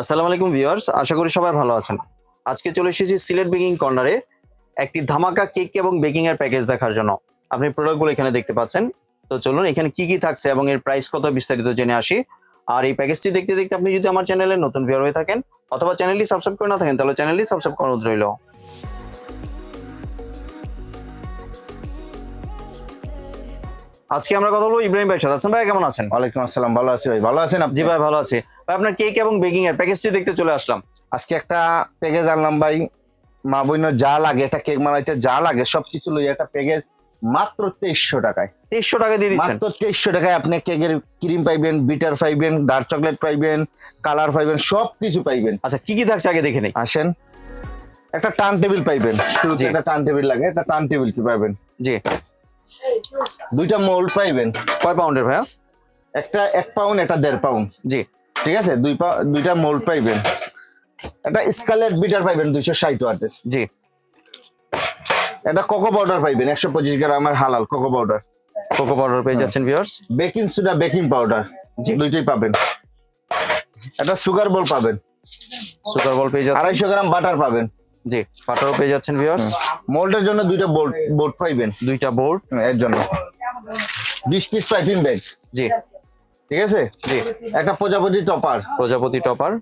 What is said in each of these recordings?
আসসালামু আলাইকুম ভিউয়ার্স আশা করি সবাই ভালো আছেন। আজকে চলে এসেছি সিলেট বেকিং কর্নারে একটি ধামাকা কেক এবং বেকিং এর প্যাকেজ দেখার জন্য। আপনি প্রোডাক্টগুলো এখানে দেখতে পাচ্ছেন। তো চলুন এখানে কি কি থাকছে এবং এর প্রাইস কত বিস্তারিত জেনে আসি। আর এই প্যাকেজটি দেখতে দেখতে আপনি যদি আমার চ্যানেলে নতুন ভিউয়ার হয়ে থাকেন অথবা চ্যানেলটি সাবস্ক্রাইব করে না থাকেন তাহলে চ্যানেলটি সাবস্ক্রাইব করানো রইল। আজকে আমরা কথা বলব ইব্রাহিম ভাই সাথে। আছেন ভাই কেমন আছেন? ওয়ালাইকুম আসসালাম ভালো আছি ভাই। ভালো আছেন আপনি? জি ভাই ভালো আছে। আপনার কেক এবং বেকিং এর প্যাকেজটি দেখতে চলে আসলাম। আজকে একটা প্যাকেজ আনলাম ভাই। মা বোনের যা লাগে একটা কেক বানাইতে যা লাগে সবকিছু লই একটা প্যাকেজ মাত্র তেইশশো টাকায়। তেইশশো টাকা দিয়ে দিচ্ছেন। মাত্র তেইশশো টাকায় আপনি কেকের ক্রিম পাইবেন বিটার পাইবেন ডার্ক চকলেট পাইবেন কালার পাইবেন সব কিছু পাইবেন। আচ্ছা কি কি থাকছে আগে দেখে নেই? আসেন। একটা টার্ন টেবিল পাইবেন শুরুতে। একটা টার্ন টেবিল লাগে একটা টার্ন টেবিল কি পাইবেন জি। দুইটা মোল্ড পাইবেন। কয় পাউন্ডের ভাইয়া? একটা এক পাউন্ড একটা দেড় পাউন্ড জি। ঠিক আছে? দুই পা দুইটা মোল্ড পাইবেন। একটা স্কালেট বিটার পাইবেন দুইশো ষাট ওয়াটের। জি। একটা কোকো পাউডার পাইবেন একশো পঁচিশ গ্রামের হালাল কোকো পাউডার কোকো পাউডার পেয়ে যাচ্ছেন viewers baking soda baking powder জি। দুইটাই পাবেন। একটা সুগার বল পাবেন। সুগার বল পেয়ে যাচ্ছেন। আড়াইশো গ্রাম বাটার পাবেন। জি বাটারও পেয়ে যাচ্ছেন ভিউয়ার্স মোল্ডের জন্য দুইটা বোল্ট বোর্ড পাইবেন। দুইটা বোর্ড এর জন্য। বিশ পিস পাইপিং ব্যাগ জি। ঠিক আছে? জি। একটা প্রজাপতি টপার। প্রজাপতি টপার।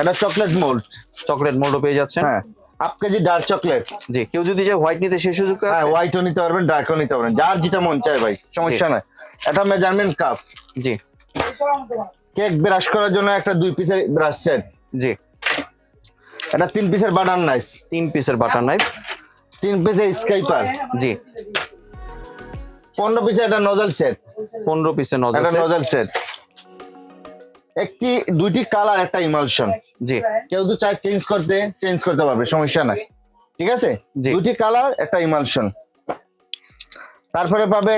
একটা চকলেট মোল্ড। চকলেট মোল্ডও পেয়ে যাচ্ছেন। হ্যাঁ। Half KG dark chocolate. জি কেউ যদি চায় হোয়াইট নিতে সেই সুযোগ হ্যাঁ হোয়াইটও নিতে পারবেন ডার্কও নিতে পারবেন। যার যেটা মন চায় ভাই সমস্যা নাই। একটা মেজারমেন্ট কাপ। জি। কেক ব্রাশ করার জন্য একটা দুই পিসের ব্রাশ সেট। জি। একটা তিন পিসের বাটার নাইফ। তিন পিসের বাটার নাইফ। তিন পিসের স্কাইপার। জি। পনেরো পিসের একটা নজল সেট পনেরো পিসের নজর একটা নজল সেট একটি দুইটি কালার একটা ইমালশন জি। কেউ তো চায় চেঞ্জ করতে চেঞ্জ করতে পারবে সমস্যা নাই। ঠিক আছে। দুটি কালার একটা ইমালশন তারপরে পাবে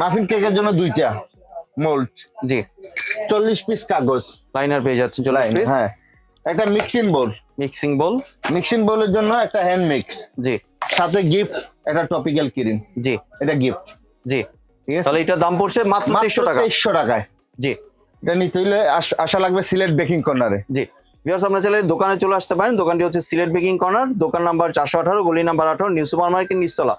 মাফিন কেকের জন্য দুইটা মোল্ড জি। চল্লিশ পিস কাগজ। লাইনার পেয়ে যাচ্ছেন চলে লাইন হ্যাঁ। একটা mixing bowl mixing bowl mixing বোলের জন্য একটা হ্যান্ড মিক্স জি। সাথে গিফট একটা টপিক্যাল ক্রিম জি। এটা গিফট জি। ঠিক আছে? তাহলে এটার দাম পড়ছে মাত্র তেইশশো টাকা। তেইশশো টাকায়। জি। এটা নিতে হইলে আসা লাগবে সিলেট বেকিং কর্নারে জি। ভিউয়ার্স আপনারা চাইলে দোকানে চলে আসতে পারেন। দোকানটি হচ্ছে সিলেট বেকিং কর্নার দোকান নাম্বার চারশো আঠারো গলি নাম্বার আঠারো নিউ সুপার মার্কেট নিচতলা।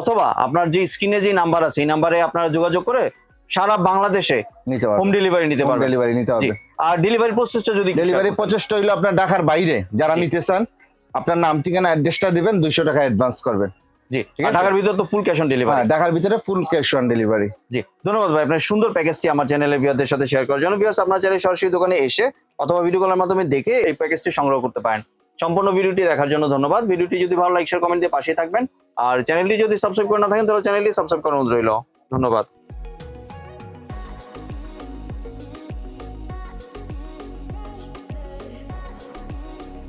অথবা আপনার যে স্ক্রিনে যে নাম্বার আছে এই নাম্বারে আপনারা যোগাযোগ করে সারা বাংলাদেশে নিতে হোম ডেলিভারি নিতে পারবেন। ডেলিভারি নিতে হবে। আর ডেলিভারি প্রসেসটা যদি ডেলিভারি প্রচেষ্টা হইল আপনার ঢাকার বাইরে। যারা নিতে চান আপনার নাম ঠিকানা অ্যাড্রেসটা দিবেন দুইশো টাকা অ্যাডভান্স করবেন। জি ঢাকার ভিতর তো ফুল ক্যাশ অন ডেলিভারি ঢাকার ভিতরে ফুল ক্যাশ অন ডেলিভারি জি ধন্যবাদ ভাই আপনার সুন্দর প্যাকেজটি আমার চ্যানেলে ভিউয়ারদের সাথে শেয়ার করার জন্য। ভিউয়ার্স আপনার চ্যানেলে সরাসরি দোকানে এসে অথবা ভিডিও কলের মাধ্যমে দেখে এই প্যাকেজটি সংগ্রহ করতে পারেন। সম্পূর্ণ ভিডিওটি দেখার জন্য ধন্যবাদ। ভিডিওটি যদি ভালো লাইক শেয়ার কমেন্ট দিয়ে পাশে থাকবেন। আর চ্যানেলটি যদি সাবস্ক্রাইব করে না থাকেন তাহলে চ্যানেলটি সাবস্ক্রাইব করানো রইল। ধন্যবাদ।